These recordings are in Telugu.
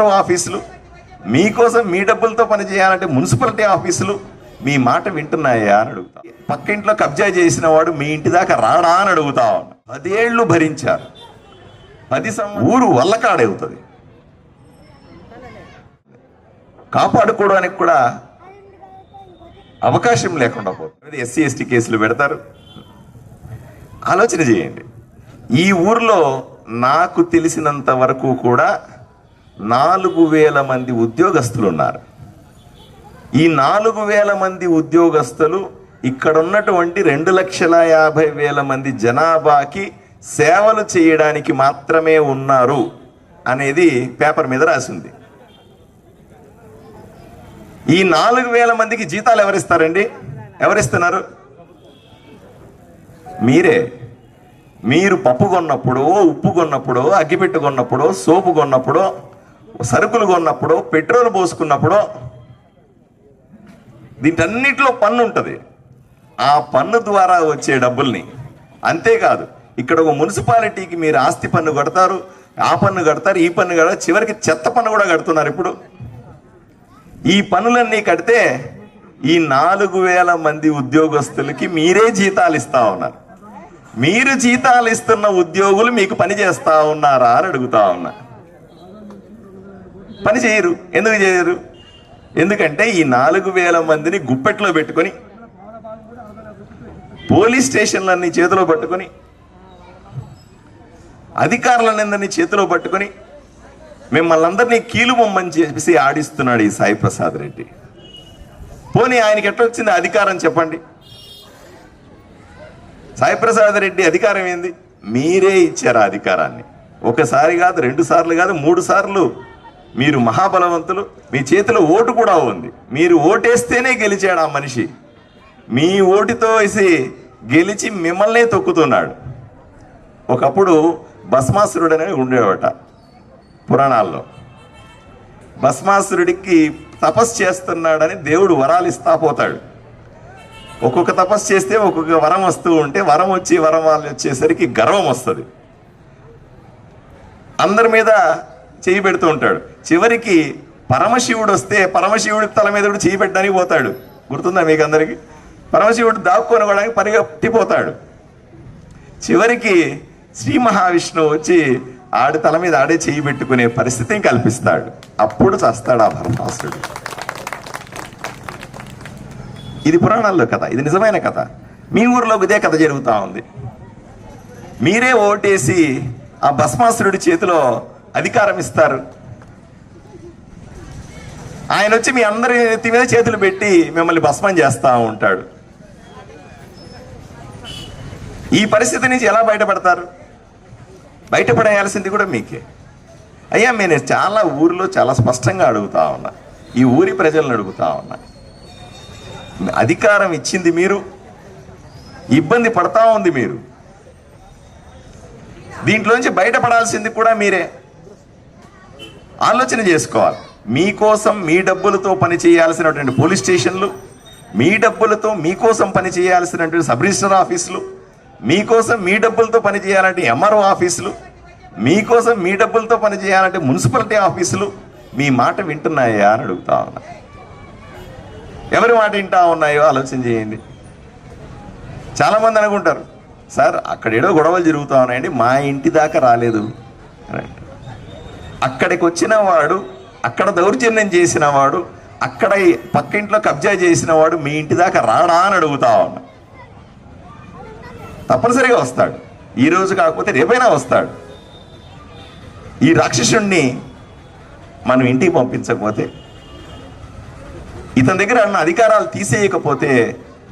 ఎంఆర్ఓ ఆఫీసులు మీకోసం మీ డబ్బులతో పనిచేయాలంటే మున్సిపాలిటీ ఆఫీసులు మీ మాట వింటున్నాయా అని అడుగుతా. పక్క ఇంట్లో కబ్జా చేసిన వాడు మీ ఇంటి దాకా రాడా అని అడుగుతా ఉన్నా. పదేళ్ళు భరించారు. పది సం ఊరు వల్లకాడవుతుంది. కాపాడుకోవడానికి కూడా అవకాశం లేకుండా పోతుంది. ఎస్సీ ఎస్టీ కేసులు పెడతారు. ఆలోచన చేయండి. ఈ ఊర్లో నాకు తెలిసినంత వరకు కూడా నాలుగు వేల మంది ఉద్యోగస్తులు ఉన్నారు ఈ నాలుగు వేల మంది ఉద్యోగస్తులు ఇక్కడ ఉన్నటువంటి రెండు లక్షల యాభై వేల మంది జనాభాకి సేవలు చేయడానికి మాత్రమే ఉన్నారు అనేది పేపర్ మీద రాసింది. ఈ నాలుగు వేల మందికి జీతాలు ఎవరిస్తారండి? ఎవరిస్తున్నారు? మీరే. మీరు పప్పు కొన్నప్పుడు ఉప్పు కొన్నప్పుడో అగ్గిపెట్టు కొన్నప్పుడో సోపు కొన్నప్పుడో సరుకులు కొన్నప్పుడు పెట్రోల్ పోసుకున్నప్పుడు దీంటన్నిటిలో పన్ను ఉంటుంది. ఆ పన్ను ద్వారా వచ్చే డబ్బుల్ని. అంతేకాదు ఇక్కడ ఒక మున్సిపాలిటీకి మీరు ఆస్తి పన్ను కడతారు ఆ పన్ను కడతారు ఈ పన్ను కడతారు చివరికి చెత్త పన్ను కూడా కడుతున్నారు ఇప్పుడు. ఈ పనులన్నీ కడితే ఈ నాలుగు వేల మంది ఉద్యోగస్తులకి మీరే జీతాలు ఇస్తా ఉన్నారు. మీరు జీతాలు ఇస్తున్న ఉద్యోగులు మీకు పని చేస్తా ఉన్నారా అని అడుగుతా ఉన్నారు పని చేయరు. ఎందుకు చేయరు? ఎందుకంటే ఈ నాలుగు వేల మందిని గుప్పెట్లో పెట్టుకొని పోలీస్ స్టేషన్లన్నీ చేతిలో పట్టుకొని అధికారులనందరినీ చేతిలో పట్టుకొని మిమ్మల్ని అందరినీ కీలు బొమ్మని చెప్పేసి ఆడిస్తున్నాడు ఈ సాయి ప్రసాద్ రెడ్డి. పోనీ ఆయనకి ఎట్లా వచ్చింది అధికారం చెప్పండి. సాయి ప్రసాద్ రెడ్డి అధికారం ఏంది? మీరే ఇచ్చారు ఆ అధికారాన్ని. ఒకసారి కాదు రెండు సార్లు కాదు మూడు సార్లు మీరు మహాబలవంతులు మీ చేతిలో ఓటు కూడా ఉంది. మీరు ఓటేస్తేనే గెలిచాడు ఆ మనిషి. మీ ఓటుతో వేసి గెలిచి మిమ్మల్నే తొక్కుతున్నాడు. ఒకప్పుడు భస్మాసురుడు అనేది ఉండేవాట పురాణాల్లో. భస్మాసురుడికి తపస్సు చేస్తున్నాడని దేవుడు వరాలు ఇస్తా పోతాడు. ఒక్కొక్క తపస్సు చేస్తే ఒక్కొక్క వరం వస్తూ ఉంటే వరం వచ్చి వరం వాళ్ళు వచ్చేసరికి గర్వం వస్తుంది. అందరి మీద చేయి పెడుతూ ఉంటాడు. చివరికి పరమశివుడు వస్తే పరమశివుడి తల మీద కూడా చేయి పెట్టడానికి పోతాడు. గుర్తుందా మీకు అందరికి? పరమశివుడు దాక్కొని కూడా పరిగెట్టిపోతాడు చివరికి శ్రీ మహావిష్ణువు వచ్చి ఆడి తల మీద ఆడే చేయి పెట్టుకునే పరిస్థితిని కల్పిస్తాడు. అప్పుడు చస్తాడు ఆ భరతాసుడు ఇది పురాణాల్లో కథ. ఇది నిజమైన కథ. మీ ఊర్లో ఇదే కథ జరుగుతూ ఉంది. మీరే ఓటేసి ఆ భస్మాసురుడి చేతిలో అధికారం ఇస్తారు. ఆయన వచ్చి మీ అందరి నెత్తి మీద చేతులు పెట్టి మిమ్మల్ని భస్మం చేస్తూ ఉంటాడు. ఈ పరిస్థితి నుంచి ఎలా బయటపడతారు? బయటపడేయాల్సింది కూడా మీకే. అయ్యా నేను చాలా ఊరిలో చాలా స్పష్టంగా అడుగుతా ఉన్నా. ఈ ఊరి ప్రజలను అడుగుతా ఉన్నా. అధికారం ఇచ్చింది మీరు. ఇబ్బంది పడతా ఉంది మీరు. దీంట్లోంచి బయటపడాల్సింది కూడా మీరే. ఆలోచన చేసుకోవాలి. మీకోసం మీ డబ్బులతో పని చేయాల్సినటువంటి పోలీస్ స్టేషన్లు మీ డబ్బులతో మీకోసం పని చేయాల్సినటువంటి సబ్ రిజిస్టర్ ఆఫీసులు మీకోసం మీ డబ్బులతో పని చేయాలంటే ఎంఆర్ఓ ఆఫీసులు మీకోసం మీ డబ్బులతో పని చేయాలంటే మున్సిపాలిటీ ఆఫీసులు మీ మాట వింటున్నాయా అని అడుగుతా ఉన్నా. ఎవరి మాట వింటా ఉన్నాయో ఆలోచన చేయండి. చాలామంది అనుకుంటారు సార్ అక్కడ ఏడో గొడవలు జరుగుతూ ఉన్నాయండి మా ఇంటి దాకా రాలేదు అని అక్కడికి వచ్చిన వాడు అక్కడ దౌర్జన్యం చేసిన వాడు అక్కడ పక్కింట్లో కబ్జా చేసిన వాడు మీ ఇంటి దాకా రాడా అని అడుగుతా ఉన్నా. తప్పనిసరిగా వస్తాడు. ఈరోజు కాకపోతే రేపైనా వస్తాడు. ఈ రాక్షసుణ్ణి మనం ఇంటికి పంపించకపోతే ఇతని దగ్గర అన్న అధికారాలు తీసేయకపోతే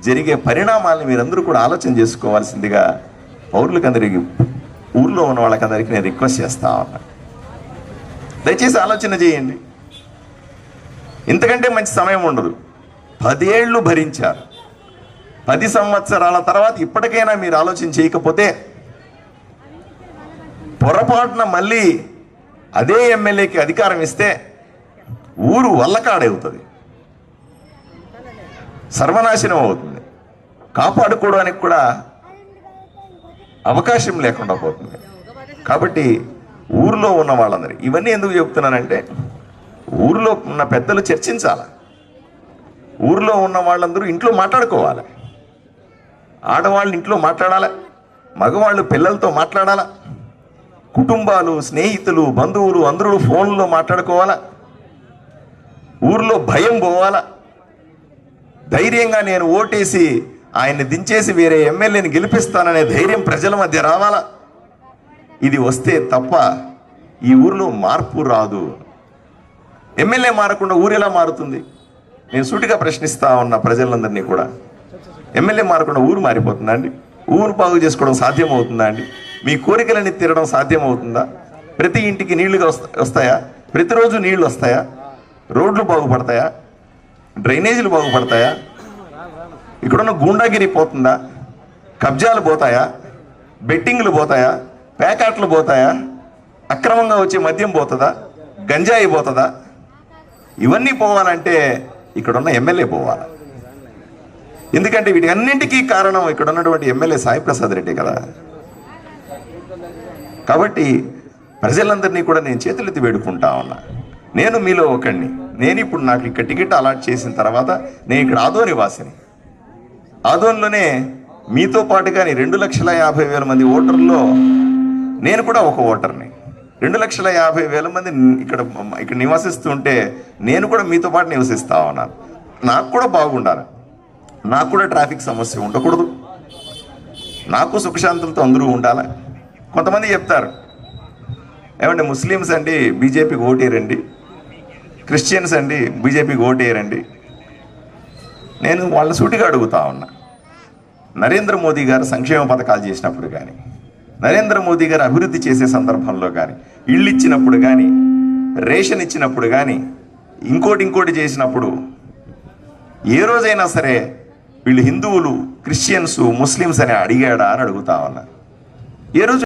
జరిగే పరిణామాలను మీరందరూ కూడా ఆలోచన చేసుకోవాల్సిందిగా పౌరులకందరికి ఊర్లో ఉన్న వాళ్ళకందరికీ నేను రిక్వెస్ట్ చేస్తా ఉన్నా. దయచేసి ఆలోచన చేయండి. ఇంతకంటే మంచి సమయం ఉండదు. పదేళ్ళు భరించారు. పది సంవత్సరాల తర్వాత ఇప్పటికైనా మీరు ఆలోచన చేయకపోతే పొరపాటున మళ్ళీ అదే ఎమ్మెల్యేకి అధికారం ఇస్తే ఊరు వల్లకాడవుతుంది. సర్వనాశనం అవుతుంది. కాపాడుకోవడానికి కూడా అవకాశం లేకుండా పోతుంది. కాబట్టి ఊర్లో ఉన్న వాళ్ళందరూ. ఇవన్నీ ఎందుకు చెప్తున్నానంటే ఊరిలో ఉన్న పెద్దలు చర్చించాలి? ఊరిలో ఉన్న వాళ్ళందరూ ఇంట్లో మాట్లాడుకోవాలి? ఆడవాళ్ళు ఇంట్లో మాట్లాడాలి? మగవాళ్ళు పిల్లలతో మాట్లాడాలా? కుటుంబాలు స్నేహితులు బంధువులు అందరూ ఫోన్లో మాట్లాడుకోవాలా? ఊర్లో భయం పోవాలా? ధైర్యంగా నేను ఓటేసి ఆయన్ని దించేసి వేరే ఎమ్మెల్యేని గెలిపిస్తాననే ధైర్యం ప్రజల మధ్య రావాలా? ఇది వస్తే తప్ప ఈ ఊరిలో మార్పు రాదు. ఎమ్మెల్యే మారకుండా ఊరు ఎలా మారుతుంది? నేను సూటిగా ప్రశ్నిస్తా ఉన్న ప్రజలందరినీ కూడా. ఎమ్మెల్యే మారకుండా ఊరు మారిపోతుందా అండి? ఊరు బాగు చేసుకోవడం సాధ్యమవుతుందా అండి? మీ కోరికలని తీరడం సాధ్యమవుతుందా? ప్రతి ఇంటికి నీళ్ళు వస్తాయా? ప్రతిరోజు నీళ్ళు వస్తాయా? రోడ్లు బాగుపడతాయా? డ్రైనేజీలు బాగుపడతాయా? ఇక్కడున్న గూండాగిరి పోతుందా? కబ్జాలు పోతాయా? బెట్టింగ్లు పోతాయా? ప్యాకెట్లు పోతాయా? అక్రమంగా వచ్చే మద్యం పోతుందా? గంజాయి పోతుందా? ఇవన్నీ పోవాలంటే ఇక్కడున్న ఎమ్మెల్యే పోవాలి? ఎందుకంటే వీటి అన్నింటికీ కారణం ఇక్కడ ఉన్నటువంటి ఎమ్మెల్యే సాయి ప్రసాద్ రెడ్డి కదా. కాబట్టి ప్రజలందరినీ కూడా నేను చేతులెత్తి వేడుకుంటా ఉన్నా. నేను మీలో ఒకడిని నేను ఇప్పుడు నాకు ఇక్కడ టికెట్ అలాట్ చేసిన తర్వాత నేను ఇక్కడ ఆదోని నివాసిని ఆదోన్లోనే మీతో పాటుగా కానీ రెండు లక్షల యాభై వేల మంది ఓటర్లో నేను కూడా ఒక ఓటర్ని. రెండు లక్షల యాభై వేల మంది ఇక్కడ ఇక్కడ నివసిస్తుంటే నేను కూడా మీతో పాటు నివసిస్తా ఉన్నాను. నాకు కూడా బాగుండాలి. నాకు కూడా ట్రాఫిక్ సమస్య ఉండకూడదు. నాకు సుఖశాంతులతో అందరూ ఉండాలి. కొంతమంది చెప్తారు ఏమంటే ముస్లిమ్స్ అండి బీజేపీకి ఓటేరండి క్రిస్టియన్స్ అండి బీజేపీకి ఓటేయరండి. నేను వాళ్ళ సూటిగా అడుగుతా ఉన్నా. నరేంద్ర మోదీ గారు సంక్షేమ పథకాలు చేసినప్పుడు కానీ నరేంద్ర మోదీ గారు అభివృద్ధి చేసే సందర్భంలో కానీ ఇళ్ళు ఇచ్చినప్పుడు కానీ రేషన్ ఇచ్చినప్పుడు కానీ ఇంకోటి ఇంకోటి చేసినప్పుడు ఏ రోజైనా సరే వీళ్ళు హిందువులు క్రిస్టియన్స్ ముస్లిమ్స్ అని అడిగాడా అని అడుగుతా ఉన్నా ఏ రోజు